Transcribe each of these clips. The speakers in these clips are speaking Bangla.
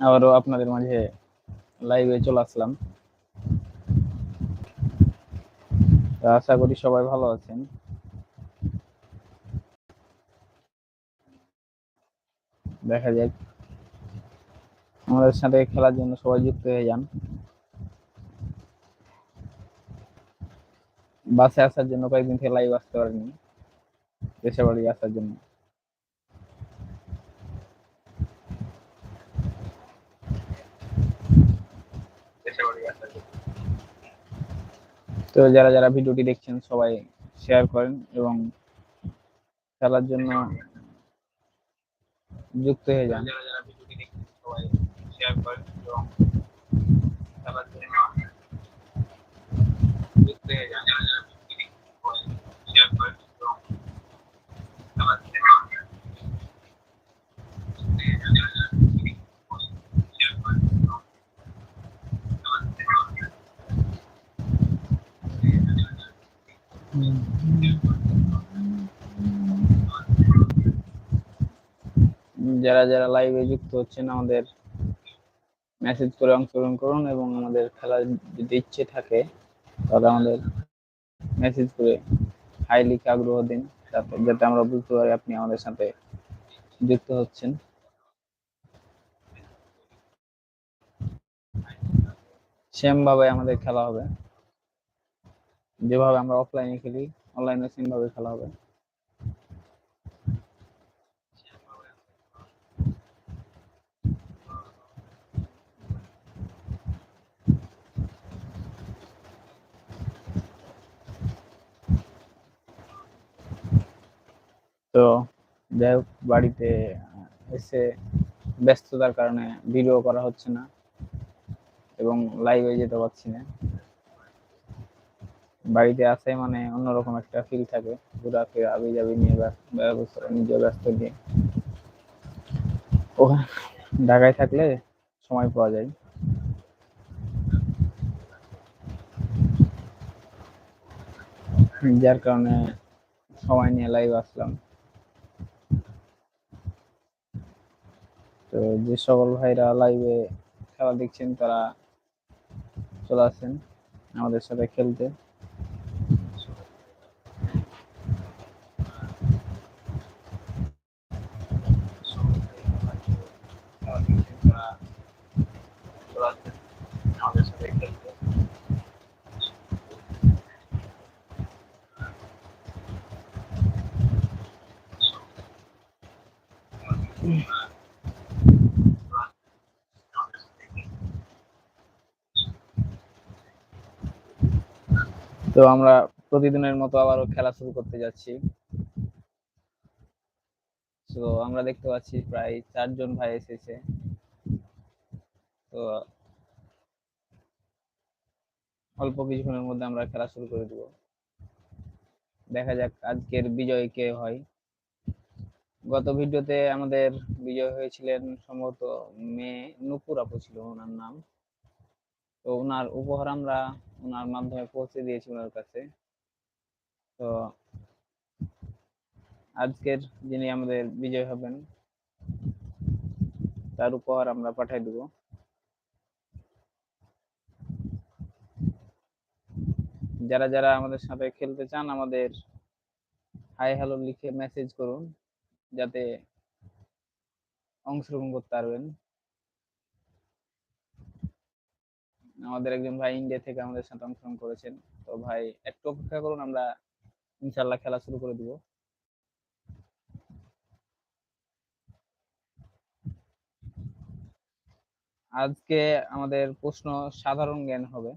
আবারও আপনাদের মাঝে লাইভে চলে আসলাম। আশা করি সবাই ভালো আছেন। দেখা যাক। আমাদের সাথে খেলার জন্য সবাই যুক্ত হয়ে যান। বাসে আসার জন্য কয়েকদিন থেকে লাইভ আসতে পারিনি দেশে বাড়ি আসার জন্য। তো যারা যারা ভিডিওটি দেখছেন, সবাই শেয়ার করেন এবং খেলার জন্য যুক্ত হয়ে যান। যারা যারা ভিডিওটি দেখছেন, সবাই শেয়ার করেন এবং খেলার জন্য যুক্ত হয়ে যান যারা যারা ভিডিওটি দেখছেন সবাই শেয়ার করেন এবং খেলার জন্য যুক্ত হয়ে যান যারা যারা ভিডিওটি দেখছেন সবাই শেয়ার করেন এবং খেলার জন্য যারা যারা লাইভে যুক্ত হচ্ছেন, আমাদের মেসেজ করে অংশগ্রহণ করুন এবং আমাদের খেলা যদি ইচ্ছে থাকে, তাহলে আমাদের মেসেজ করে হাই লিখে আগ্রহ দিন, যাতে আমরা বুঝতে পারি আপনি আমাদের সাথে যুক্ত হচ্ছেন। সেম ভাবে আমাদের খেলা হবে। যেভাবে আমরা অফলাইনে খেলি অনলাইনে সেম ভাবে খেলা হবে। তো যাই হোক, বাড়িতে এসে ব্যস্ততার কারণে ভিডিও করা হচ্ছে না এবং লাইভে যেতে পারছি না। বাড়িতে আসে মানে অন্যরকম একটা ফিল থাকে, ঘোরাফেরা আবি যাবি নিয়ে ব্যবস্থা, নিজে ব্যস্ত নিয়ে ওখানে ঢাকায় থাকলে সময় পাওয়া যায়। যার কারণে সময় নিয়ে লাইভ আসলাম। তো যে সকল ভাইরা লাইভে খেলা দেখছেন, তারা চলে আসেন আমাদের সাথে খেলতে। আমাদের সাথে খেলতে। তো আমরা প্রতিদিনের মতো আবারও খেলা শুরু করতে যাচ্ছি। তো আমরা দেখতে পাচ্ছি প্রায় চারজন ভাই এসেছে। তো, অল্প কিছুক্ষণের মধ্যে আমরা খেলা শুরু করে দেব। দেখা যাক আজকের বিজয় কে হয়। গত ভিডিওতে আমাদের বিজয় হয়েছিলেন সম্ভবত মেয়ে নুপুর আপু ছিল ওনার নাম। তো ওনার উপহার আমরা ওনার মাধ্যমে পৌঁছে দিয়েছি ওনার কাছে। তো আজকের যিনি আমাদের বিজয় হবেন, তার উপহার আমরা পাঠাই দেব। যারা যারা আমাদের সাথে খেলতে চান, আমাদের হাই হ্যালো লিখে মেসেজ করুন, যাতে অংশগ্রহণ করতে পারবেন। আমাদের একজন ভাই ইন্ডিয়া থেকে আমাদের সাথে অংশগ্রহণ করেছেন। তো ভাই, একটু অপেক্ষা করুন, আমরা ইনশাল্লাহ খেলা শুরু করে দিব। আজকে আমাদের প্রশ্ন সাধারণ জ্ঞান হবে।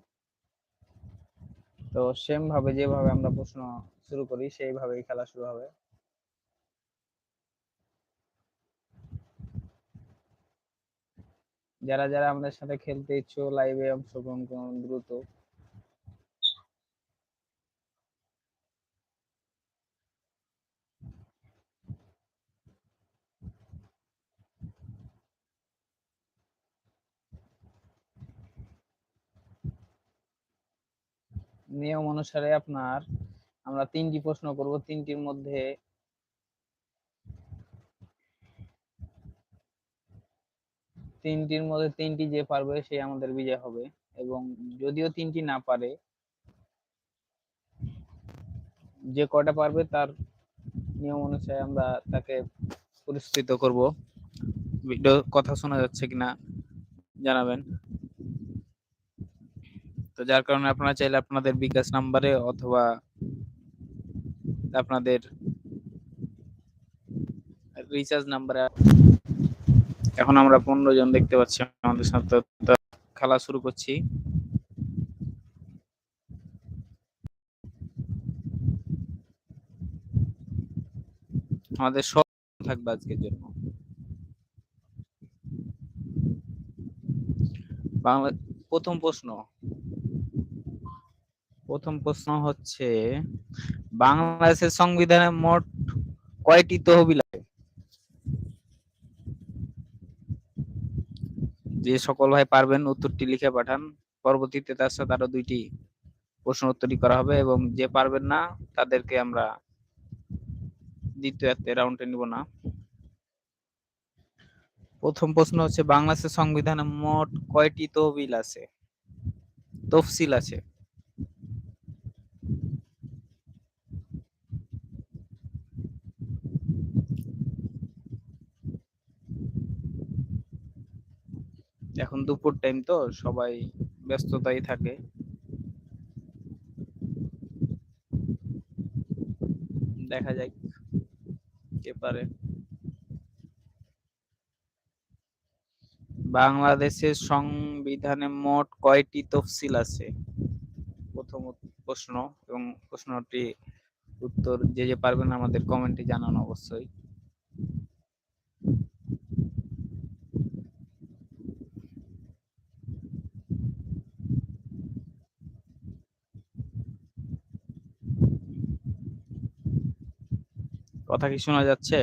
তো সেম ভাবে যেভাবে আমরা প্রশ্ন শুরু করি, সেইভাবেই খেলা শুরু হবে। যারা যারা আমাদের সাথে খেলতে ইচ্ছুক লাইভে অংশগ্রহণ করুন দ্রুত। নিয়ম অনুসারে আপনার, আমরা তিনটি প্রশ্ন করব। তিনটির মধ্যে তিনটির মধ্যে তিনটি যে পারবে সে আমাদের বিজয় হবে এবং যদিও তিনটি না পারে, যে কটা পারবে তার নিয়ম অনুসারে আমরা তাকে পুরস্কৃত করব। ভিডিও কথা শোনা যাচ্ছে কিনা জানাবেন। তো যার কারণে আপনারা চাইলে আপনাদের বিকাশ নাম্বারে অথবা আপনাদের রিচার্জ নাম্বারে এখন আমরা পনেরো জন দেখতে পাচ্ছি আমাদের সাথে। খেলা শুরু করছি। আমাদের সব থাকবে আজকের জন্য। প্রথম প্রশ্ন। প্রথম প্রশ্ন হচ্ছে, বাংলাদেশের সংবিধানে মোট কয়টি তহবিল আছে যে সকল ভাই পারবেন উত্তরটি লিখে পাঠান। পরবর্তীতে তার সাথে আরও দুইটি প্রশ্ন উত্তরই করা হবে এবং যে পারবেন না, তাদেরকে আমরা দ্বিতীয় রাউন্ডে নিব না। প্রথম প্রশ্ন হচ্ছে, বাংলাদেশের সংবিধানে মোট কয়টি তহবিল আছে? তফসিল আছে। এখন দুপুর টাইম তো, সবাই ব্যস্ততাই থাকে। দেখা যাক, কে পারে। বাংলাদেশের সংবিধানে মোট কয়টি তফসিল আছে? প্রথম প্রশ্ন এবং প্রশ্নটি উত্তর যে যে পারবেন আমাদের কমেন্টে জানানো অবশ্যই। কথা কি শোনা যাচ্ছে?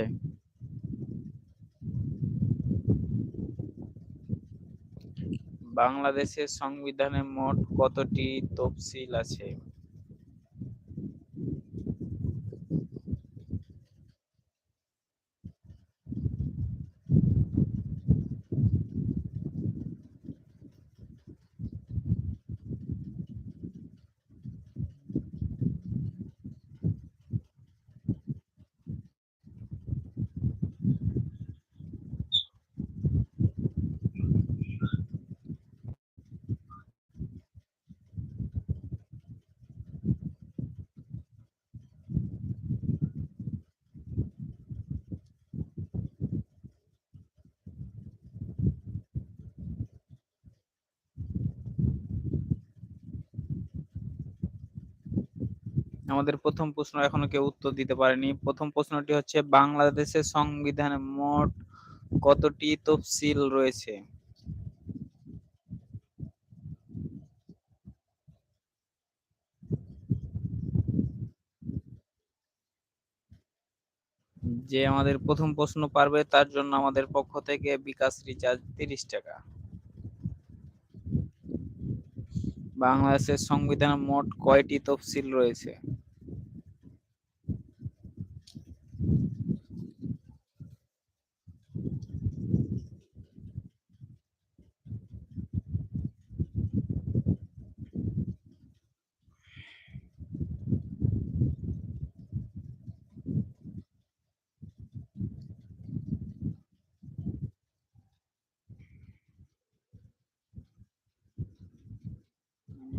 বাংলাদেশের সংবিধানে মোট কতটি তফসিল আছে? আমাদের প্রথম প্রশ্ন এখনও কেউ উত্তর দিতে পারেনি। প্রথম প্রশ্নটি হচ্ছে, বাংলাদেশের সংবিধানে মোট কতটি তফসিল রয়েছে? যে আমাদের প্রথম প্রশ্ন পারবে, তার জন্য আমাদের পক্ষ থেকে বিকাশ রিচার্জ তিরিশ টাকা। বাংলাদেশের সংবিধানে মোট কয়টি তফসিল রয়েছে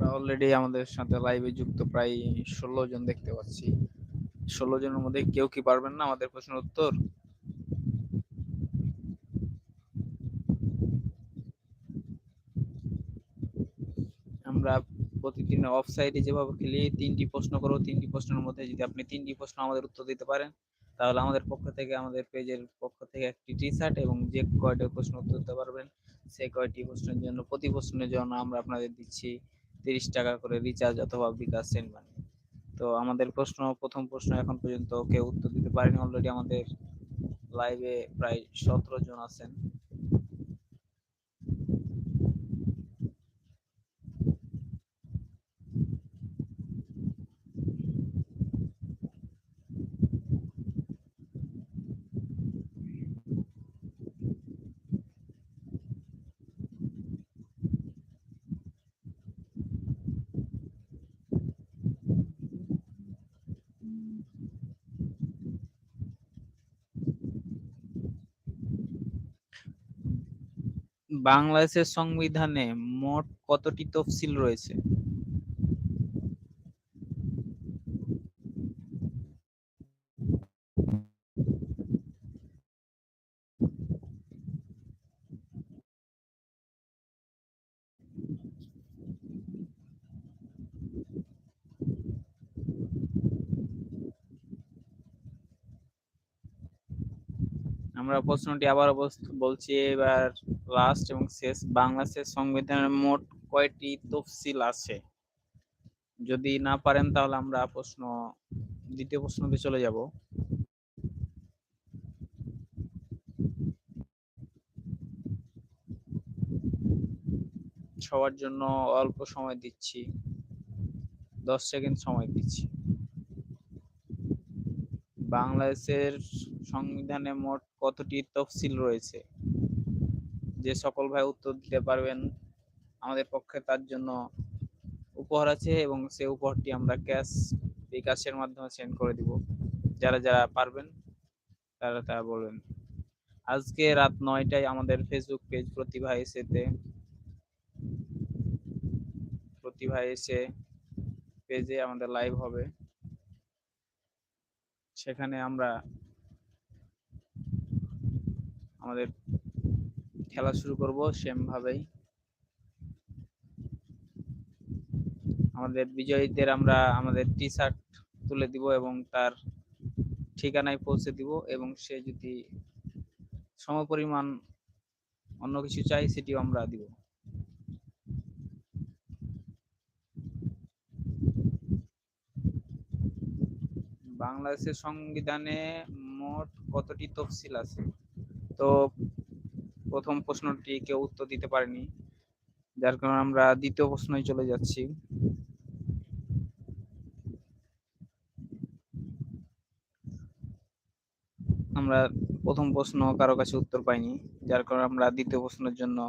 আমরা অলরেডি আমাদের সাথে লাইভে যুক্ত প্রায় ষোলো জন দেখতে পাচ্ছি। ষোলো জনের মধ্যে কেউ কি পারবেন না আমাদের প্রশ্নের উত্তর? আমরা প্রতিদিন অফ সাইডে যেভাবে খেলি, তিনটি প্রশ্ন করব, তিনটি প্রশ্নের মধ্যে যদি আপনি তিনটি প্রশ্ন আমাদের উত্তর দিতে পারেন, তাহলে আমাদের পক্ষ থেকে, আমাদের পেজের পক্ষ থেকে একটি টি শার্ট এবং যে কয়টি প্রশ্ন উত্তর দিতে পারবেন সেই কয়টি প্রশ্নের জন্য, প্রতি প্রশ্নের জন্য আমরা আপনাদের দিচ্ছি তিরিশ টাকা করে রিচার্জ অথবা বিকাশ সেন্ড মানি তো আমাদের প্রশ্ন, প্রথম প্রশ্ন এখন পর্যন্ত কেউ উত্তর দিতে পারেনি। অলরেডি আমাদের লাইভে প্রায় সতেরো জন আছেন। বাংলাদেশের সংবিধানে মোট কতটি তফসিল রয়েছে? আমরা প্রশ্নটি আবার বলছি এবার লাস্ট এবং শেষ। বাংলাদেশের সংবিধানের মোট কয়টি তফসিল আছে? যদি না পারেন তাহলে আমরা প্রশ্ন, দ্বিতীয় প্রশ্নতে চলে যাব। সবার জন্য অল্প সময় দিচ্ছি। দশ সেকেন্ড সময় দিচ্ছি। বাংলাদেশের সংবিধানে মোট কতটি তফসিল রয়েছে? যে সকল ভাই উত্তর দিতে পারবেন, আমাদের পক্ষে তার জন্য উপহার আছে এবং সে উপহারটি আমরা ক্যাশ বিকাশের মাধ্যমে সেন্ড করে দিব। যারা যারা পারবেন, তারা তারা বলবেন। আজকে রাত নয়টায় আমাদের ফেসবুক পেজ প্রতিভা এসেতে প্রতিভা এসে পেজে আমাদের লাইভ হবে। সেখানে আমরা আমাদের খেলা শুরু করব সেম ভাবেই আমাদের বিজয়ীদের আমরা আমাদের টি শার্ট তুলে দিব এবং তার ঠিকানায় পৌঁছে দিব এবং সে যদি সমপরিমাণ অন্য কিছু চাই সেটিও আমরা দিব। বাংলাদেশের সংবিধানে মোট কতটি তফসিল আছে? তো প্রথম প্রশ্নটি কেউ উত্তর দিতে পারেনি, যার কারণে আমরা দ্বিতীয় প্রশ্নই চলে যাচ্ছি। আমরা প্রথম প্রশ্ন কারও কাছে উত্তর পাইনি, যার কারণে আমরা দ্বিতীয় প্রশ্নের জন্য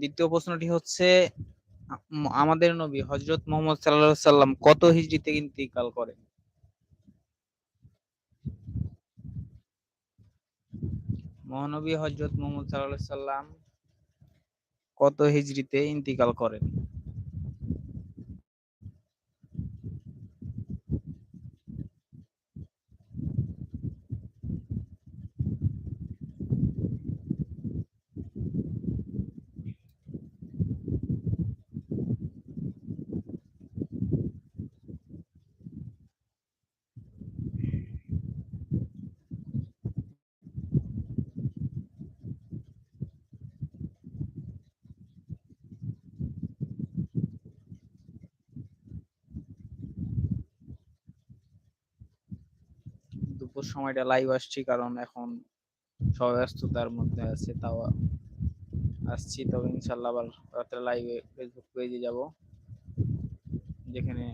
দ্বিতীয় প্রশ্নটি হচ্ছে, আমাদের নবী হজরত মোহাম্মদ সাল্লাহ সাল্লাম কত হিজড়িতে ইন্তিকাল করেন? মহানবী হজরত মোহাম্মদ সাল্লাহ সাল্লাম কত হিজড়িতে ইন্তিকাল করেন? সময়টা লাইভ আসছি, কারণ এখন সবাই ব্যস্ততার মধ্যে আছে, তাও আসছি। তবে ইনশাল্লাহ আবার রাত্রে লাইভে ফেসবুক পেজে যাব। যেখানে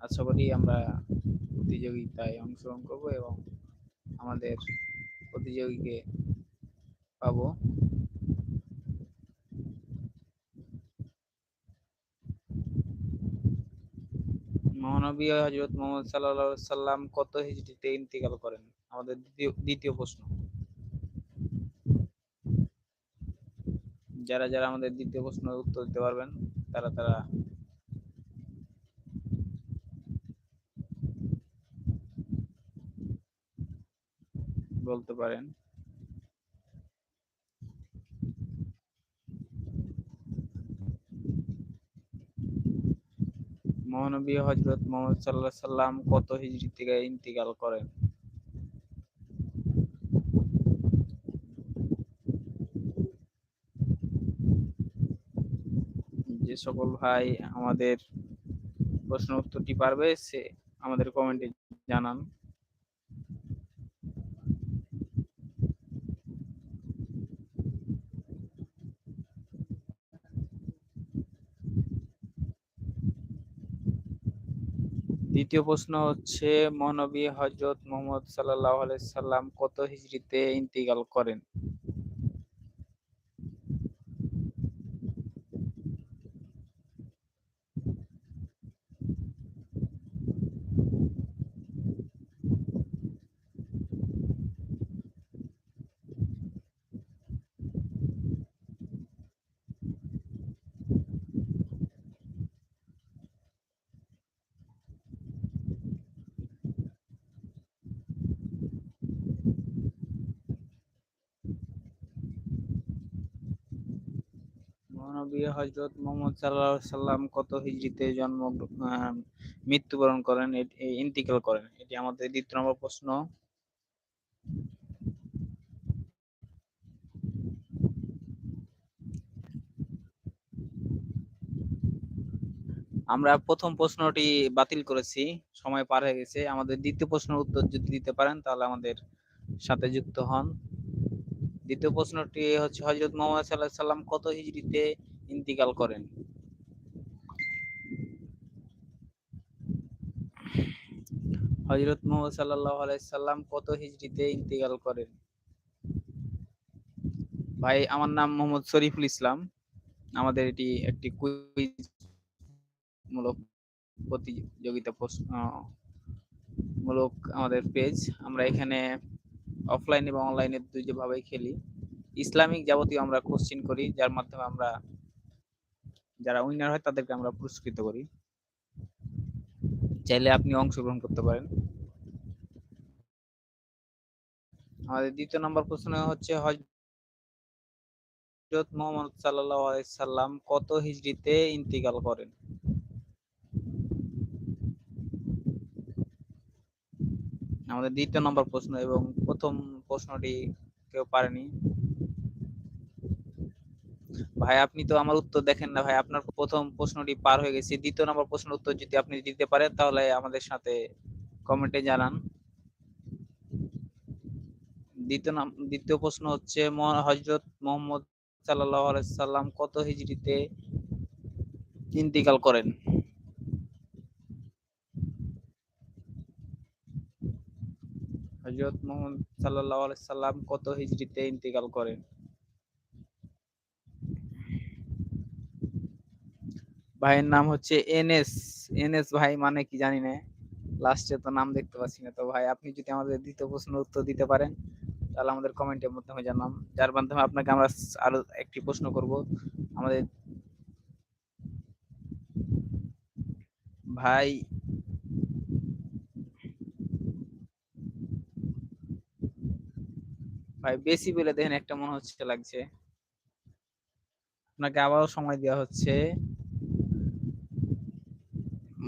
আশা করি আমরা প্রতিযোগিতায় অংশগ্রহণ করব এবং আমাদের প্রতিযোগীকে পাবো। মহানবী হজরত মোহাম্মদ সাল্লাহ সাল্লাম কত হিজড়িতে ইন্তিকাল করেন? আমাদের দ্বিতীয় দ্বিতীয় প্রশ্ন। যারা যারা আমাদের দ্বিতীয় প্রশ্নের উত্তর দিতে পারবেন, তারা তারা বলতে পারেন। মহানবী হজরত মোহাম্মদ সাল্লাহ সাল্লাম কত হিজড়ি থেকে ইন্তিকাল করেন? যে সকল ভাই আমাদের প্রশ্ন উত্তরটি পারবে, সে আমাদের কমেন্টে জানান। দ্বিতীয় প্রশ্ন হচ্ছে মহানবী হজরত মোহাম্মদ সাল্লাহ সাল্লাম কত হিজড়িতে ইন্তিকাল করেন? মহানবী হজরত মোহাম্মদ সাল্লাহ সাল্লাম কত হিজড়িতে জন্ম মৃত্যুবরণ করেন? ইন্তিকাল করেন। এটি আমাদের দ্বিতীয় নম্বর প্রশ্ন। আমরা প্রথম প্রশ্নটি বাতিল করেছি। সময় পার হয়ে গেছে। আমাদের দ্বিতীয় প্রশ্নের উত্তর যদি দিতে পারেন, তাহলে আমাদের সাথে যুক্ত হন। দ্বিতীয় প্রশ্নটি হচ্ছে হজরত মোহাম্মদ সাল্লাহ সাল্লাম কত হিজড়িতে ইন্তিকাল করেন। হজরত মোহাম্মদ সাল্লাহ সাল্লাম কত হিজড়িতে ইন্তিকাল করেন? ভাই, আমার নাম মোহাম্মদ শরীফুল ইসলাম। আমাদের এটি একটি কুইজ মূলক প্রতিযোগিতা মূলক আমাদের পেজ। আমরা এখানে অফলাইন এবং অনলাইনে দুই ভাবেই খেলি। ইসলামিক যাবতীয় আমরা কোশ্চিন করি, যার মাধ্যমে আমরা যারা উইনার হয়, তাদেরকে আমরা পুরস্কৃত করি। চাইলে আপনি অংশগ্রহণ করতে পারেন। আমাদের দ্বিতীয় নম্বর প্রশ্ন হচ্ছে হজরত মোহাম্মদ সাল্লাম কত হিজরিতে ইন্তিকাল করেন? আমাদের দ্বিতীয় নম্বর প্রশ্ন এবং প্রথম প্রশ্নটি কেউ পারেনি। ভাই, আপনি তো আমার উত্তর দেখেন না ভাই। আপনার প্রথম প্রশ্নটি পার হয়ে গেছে। দ্বিতীয় নম্বর প্রশ্নের উত্তর যদি আপনি দিতে পারেন, তাহলে আমাদের সাথে কমেন্টে জানান। দ্বিতীয় নাম, দ্বিতীয় প্রশ্ন হচ্ছে হজরত মোহাম্মদ সাল্লাম কত হিজড়িতে ইন্তিকাল করেন? হজরত মোহাম্মদ সাল্লাহ সাল্লাম কত হিজড়িতে ইন্তিকাল করেন? ভাইয়ের নাম হচ্ছে এনএস এনএস ভাই মানে কি জানি না। লাস্টে তো নাম দেখতে পাচ্ছি না। তো ভাই, আপনি যদি আমাদের দ্বিতীয় প্রশ্নের উত্তর দিতে পারেন, তাহলে আমাদের কমেন্টের মাধ্যমে জানাম যার মাধ্যমে আপনাকে আমরা আরও একটি প্রশ্ন করব। আমাদের ভাই ভাই, বেশি বলে দেখেন একটা মনে হচ্ছে লাগছে। আপনাকে আবারও সময় দেওয়া হচ্ছে।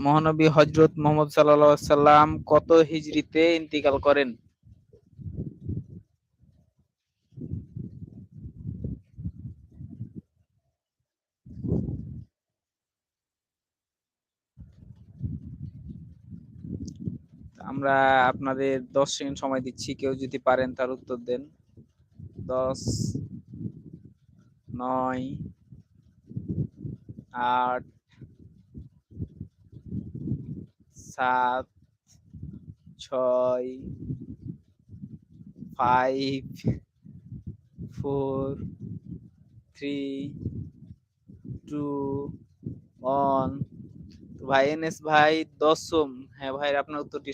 মহানবী হজরত মোহাম্মদ সাল্লাম কত হিজরিতে ইন্তিকাল করেন? আমরা আপনাদের দশ সেকেন্ড সময় দিচ্ছি, কেউ যদি পারেন তার উত্তর দেন। দশ, নয়, আট সাত, ছয় five four three two one তো ভাই এন এস ভাই দশম। হ্যাঁ ভাই, আপনার উত্তরটি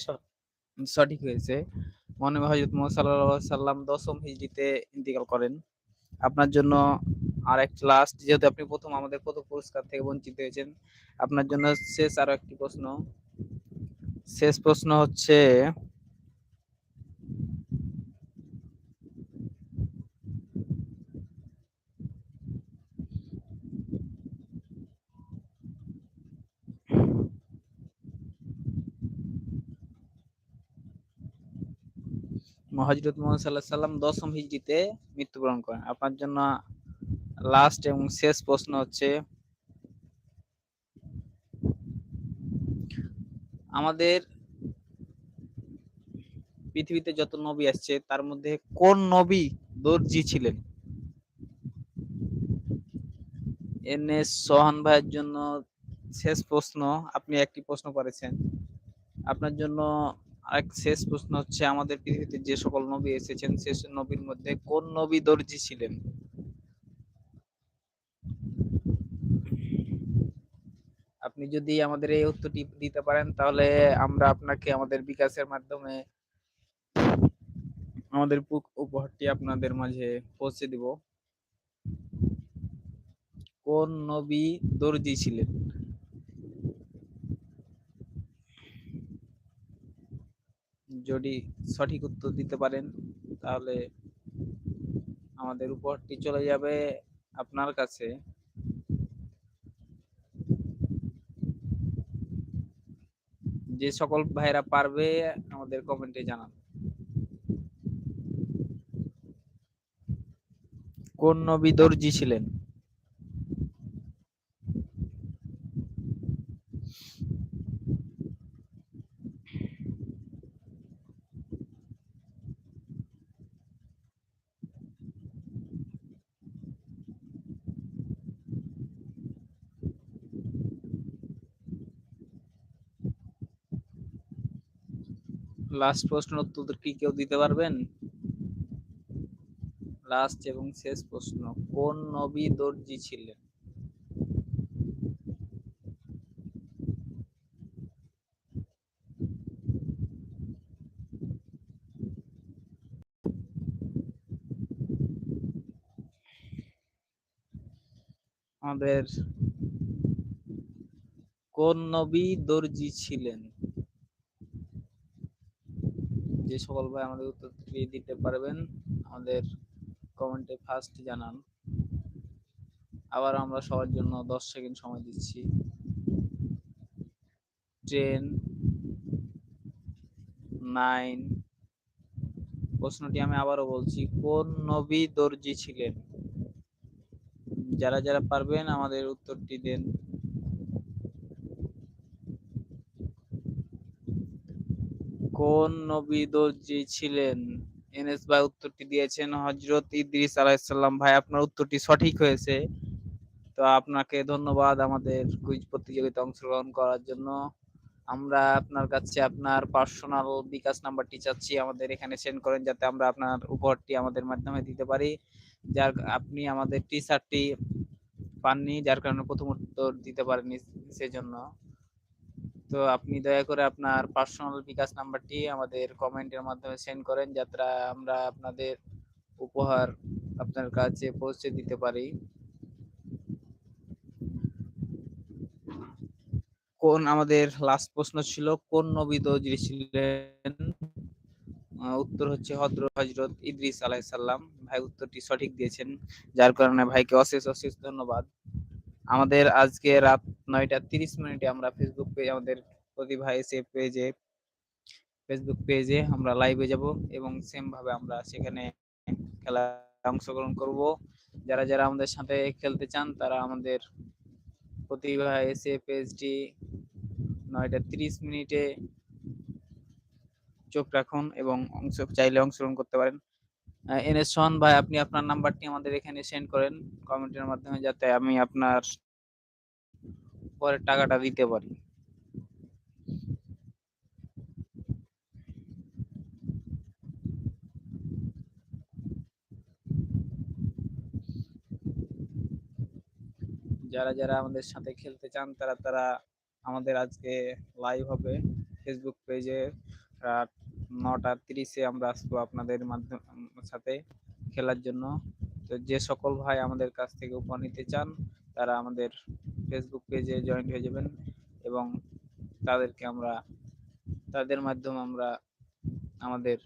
সঠিক হয়েছে। মনে মোহাম্মদ সাল্লাহ সাল্লাম দশম হিজড়িতে ইন্তিকাল করেন। আপনার জন্য আর একটা লাস্ট যেহেতু আপনি প্রথম আমাদের প্রথম পুরস্কার থেকে বঞ্চিত হয়েছেন। আপনার জন্য শেষ আরও একটি প্রশ্ন। শেষ প্রশ্ন হচ্ছে হজরত মোহাম্মদ সাল্লাহ সাল্লাম দশম হিজড়িতে মৃত্যুবরণ করেন। আপনার জন্য লাস্ট এবং শেষ প্রশ্ন হচ্ছে আমাদের পৃথিবীতে যত নবী আসছে, তার মধ্যে কোন নবী দর্জি ছিলেন? এন এস সোহান ভাইয়ের জন্য শেষ প্রশ্ন, আপনি একটি প্রশ্ন করেছেন। আপনার জন্য আরেক শেষ প্রশ্ন হচ্ছে, আমাদের পৃথিবীতে যে সকল নবী এসেছেন শেষ নবীর মধ্যে কোন নবী দর্জি ছিলেন? আপনি যদি আমাদের এই উত্তরটি দিতে পারেন, তাহলে আমরা আপনাকে আমাদের বিকাশের মাধ্যমে আমাদের উপহারটি আপনাদের মাঝে পৌঁছে দিব। কোন নবী দর্জি ছিলেন? যদি সঠিক উত্তর দিতে পারেন, তাহলে আমাদের উপহারটি চলে যাবে আপনার কাছে। যে সকল ভাইরা পারবে আমাদের কমেন্টে জানান। কোন নবী দর্জি ছিলেন? লাস্ট প্রশ্ন উত্তর কি কেউ দিতে পারবেন? লাস্ট এবং শেষ প্রশ্ন, কোন নবী দর্জি ছিলেন? আমাদের কোন নবী দর্জি ছিলেন? যে সকল ভাই আমাদের উত্তর দিতে পারবেন, আমাদের কমেন্টে ফার্স্ট জানান। আবার আমরা সবার জন্য দশ সেকেন্ড সময় দিচ্ছি। টেন নাইন প্রশ্নটি আমি আবারও বলছি, কোন নবী দর্জি ছিলেন? যারা যারা পারবেন আমাদের উত্তরটি দেন। কোন নবী দর্জি ছিলেন। এনএস ভাই উত্তরটি দিয়েছেন হজরত ইদ্রিস আলাইসাল্লাম ভাই, আপনার উত্তরটি সঠিক হয়েছে। তো আপনাকে ধন্যবাদ আমাদের কুইজ প্রতিযোগিতা অংশগ্রহণ করার জন্য। আমরা আপনার কাছে আপনার পার্সোনাল বিকাশ নাম্বারটি চাচ্ছি, আমাদের এখানে সেন্ড করেন যাতে আমরা আপনার উপহারটি আমাদের মাধ্যমে দিতে পারি। যার, আপনি আমাদের টি শার্টটি পাননি, যার কারণে প্রথম উত্তর দিতে পারেননি, সেজন্য। তো আপনি দয়া করে আপনার পার্সোনাল বিকাশ নাম্বারটি আমাদের কমেন্টের মাধ্যমে সেন্ড করেন যাতে আমরা আপনাদের উপহার আপনার কাছে পৌঁছে দিতে পারি। কোন আমাদের লাস্ট প্রশ্ন ছিল, কোন নবী দর্জি ছিলেন? উত্তর হচ্ছে হদ্র হজরত ইদ্রিস আলাইসাল্লাম ভাই উত্তরটি সঠিক দিয়েছেন, যার কারণে ভাইকে অশেষ অশেষ ধন্যবাদ। আমাদের আজকে রাত নয়টা তিরিশ মিনিটে আমরা ফেসবুক পেজ আমাদের প্রতিভা এসে পেজে ফেসবুক পেজে আমরা লাইভে যাব এবং সেম ভাবে আমরা সেখানে খেলা অংশগ্রহণ করব। যারা যারা আমাদের সাথে খেলতে চান, তারা আমাদের প্রতিভা এসে পেজটি নয়টা তিরিশ মিনিটে চোখ রাখুন এবং অংশ, চাইলে অংশগ্রহণ করতে পারেন। এনএস সোহান ভাই, আপনি আপনার নাম্বারটি আমাদের এখানে সেন্ড করেন কমেন্টের মাধ্যমে যাতে আমি আপনার পরে টাকাটা দিতে পারি। যারা যারা আমাদের সাথে খেলতে চান, তারা তারা আমাদের আজকে লাইভ হবে। ফেসবুক পেজে রাত নটা তিরিশে আমরা আসব আপনাদের মাধ্যম সাথে খেলার জন্য। তো যে সকল ভাই আমাদের কাছ থেকে উপহার নিতে চান, তারা আমাদের ফেসবুক পেজে জয়েন হয়ে যাবেন এবং তাদেরকে আমরা, তাদের মাধ্যমে আমরা আমাদের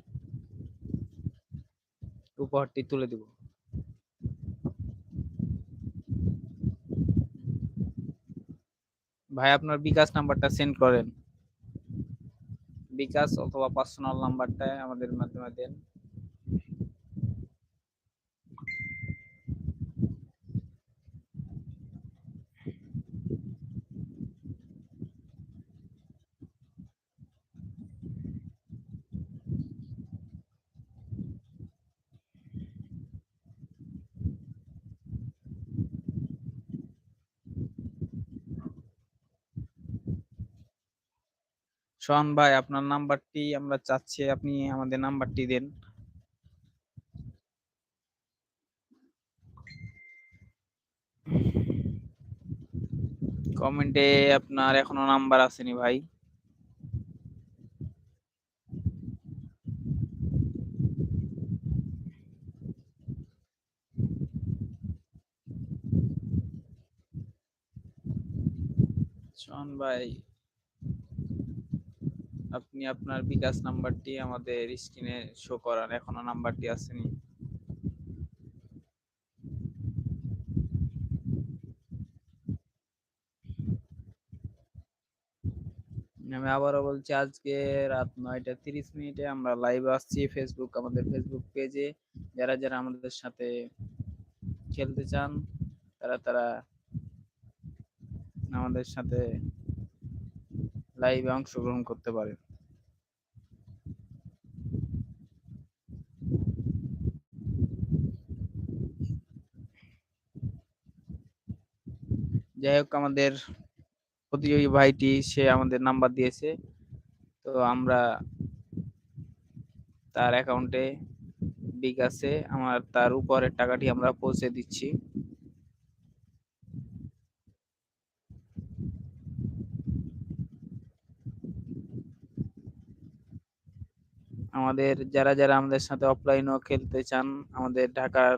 উপহারটি তুলে দেব। ভাই, আপনার বিকাশ নাম্বারটা সেন্ড করেন। বিকাশ অথবা পার্সোনাল নাম্বারটা আমাদের মাধ্যমে দেন। সোহান ভাই, আপনার নাম্বারটি আমরা চাচ্ছি, আপনি আমাদের নাম্বারটি দেন। কমেন্টে আপনার এখনও নাম্বার আসেনি ভাই। ভাই আপনি আপনার বিকাশ নাম্বারটি আমাদের স্ক্রিনে শো করান, এখনও নাম্বারটি আসেনি। আমি আবারও বলছি, আজকে রাত নয়টা তিরিশ মিনিটে আমরা লাইভ আসছি ফেসবুক আমাদের ফেসবুক পেজে যারা যারা আমাদের সাথে খেলতে চান, তারা তারা আমাদের সাথে লাইভে অংশগ্রহণ করতে পারে। যাই হোক, আমাদের প্রতিযোগী ভাইটি, সে আমাদের নাম্বার দিয়েছে। তো আমরা তার অ্যাকাউন্টে বিকাশে আমার তার উপরের টাকাটি আমরা পৌঁছে দিচ্ছি। আমাদের, যারা যারা আমাদের সাথে অফলাইনও খেলতে চান, আমাদের ঢাকার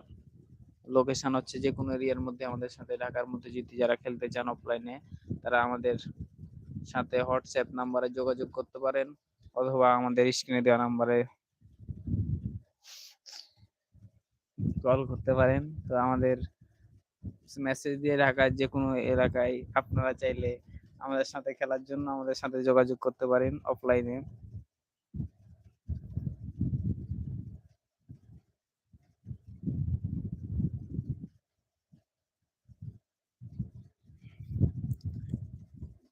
লোকেশন হচ্ছে যে কোনো এরিয়ার মধ্যে আমাদের সাথে ঢাকার মধ্যে যদি যারা খেলতে চান অফলাইনে তারা আমাদের সাথে হোয়াটসঅ্যাপ নাম্বারে যোগাযোগ করতে পারেন, অথবা আমাদের স্ক্রিনে দেওয়া নাম্বারে কল করতে পারেন। তো আমাদের মেসেজ দিয়ে ঢাকার যে কোনো এলাকায় আপনারা চাইলে আমাদের সাথে খেলার জন্য আমাদের সাথে যোগাযোগ করতে পারেন অফলাইনে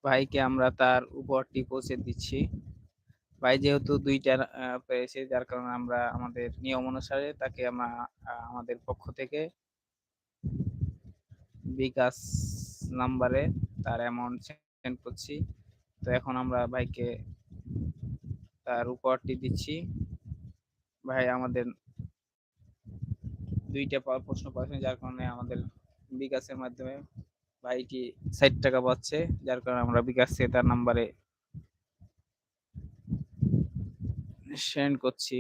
ভাইকে আমরা তার উপহারটি পৌঁছে দিচ্ছি। ভাই যেহেতু দুইটা পেয়েছে, যার কারণে আমরা আমাদের নিয়ম অনুসারে তাকে আমরা আমাদের পক্ষ থেকে বিকাশ নাম্বারে তার অ্যামাউন্ট সেন্ড করছি। তো এখন আমরা ভাইকে তার উপহারটি দিচ্ছি। ভাই আমাদের দুইটা প্রশ্ন পাচ্ছেন যার কারণে আমাদের বিকাশের মাধ্যমে ভাইটি ষাট টাকা পাচ্ছে, যার কারণে আমরা বিকাশ থেকে তার নাম্বারে সেন্ড করছি।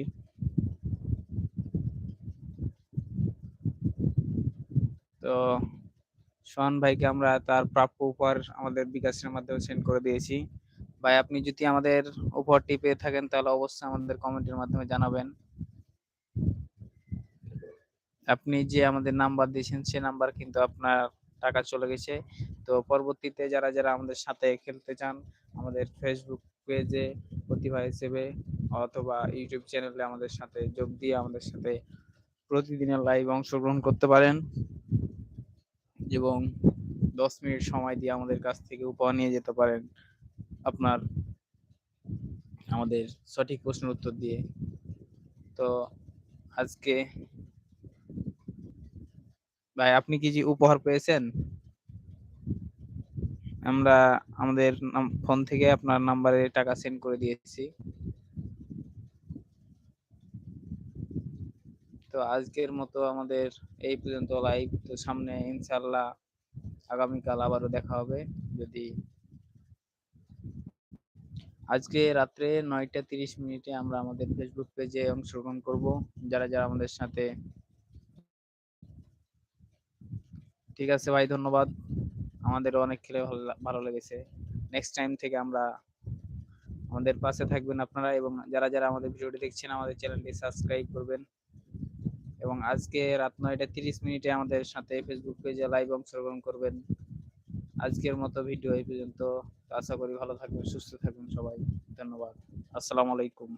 তো সোহান ভাইকে আমরা তার প্রাপ্য উপহার আমাদের বিকাশের মাধ্যমে সেন্ড করে দিয়েছি। ভাই, আপনি যদি আমাদের উপহারটি পেয়ে থাকেন, তাহলে অবশ্যই আমাদের কমেন্টের মাধ্যমে জানাবেন। আপনি যে আমাদের নাম্বার দিয়েছেন, সে নাম্বার কিন্তু আপনার টাকা চলে গেছে। তো পরবর্তীতে যারা যারা আমাদের সাথে খেলতে চান, আমাদের ফেসবুক পেজে প্রতিভা হিসেবে অথবা ইউটিউব চ্যানেলে আমাদের সাথে যোগ দিয়ে আমাদের সাথে প্রতিদিনের লাইভ অংশগ্রহণ করতে পারেন এবং দশ মিনিট সময় দিয়ে আমাদের কাছ থেকে উপহার নিয়ে যেতে পারেন। আপনার, আমাদের সঠিক প্রশ্নের উত্তর দিয়ে। তো আজকে ভাই, আপনি কি যে উপহার পেয়েছেন? আমরা আমাদের ফোন থেকে আপনার নাম্বারে টাকা সেন্ড করে দিয়েছি। তো আজকের মতো আমাদের এই পর্যন্ত লাইভ তো সামনে ইনশাল্লাহ আগামীকাল আবারও দেখা হবে। যদি আজকে রাত্রে নয়টা তিরিশ মিনিটে আমরা আমাদের ফেসবুক পেজে অংশগ্রহণ করব। যারা যারা আমাদের সাথে ঠিক আছে ভাই, ধন্যবাদ। আমাদের অনেক খেলে ভালো ভালো লেগেছে। নেক্সট টাইম থেকে আমরা আমাদের পাশে থাকবেন আপনারা এবং যারা যারা আমাদের ভিডিওটি দেখছেন আমাদের চ্যানেলটি সাবস্ক্রাইব করবেন। এবং আজকে রাত নয়টা তিরিশ মিনিটে আমাদের সাথে ফেসবুক পেজে লাইভ অংশগ্রহণ করবেন। আজকের মতো ভিডিও এই পর্যন্ত। আশা করি ভালো থাকবেন, সুস্থ থাকবেন সবাই। ধন্যবাদ। আসসালামু আলাইকুম।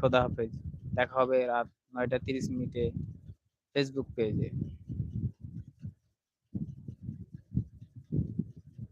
খোদা হাফেজ। দেখা হবে রাত নয়টা তিরিশ মিনিটে ফেসবুক পেজে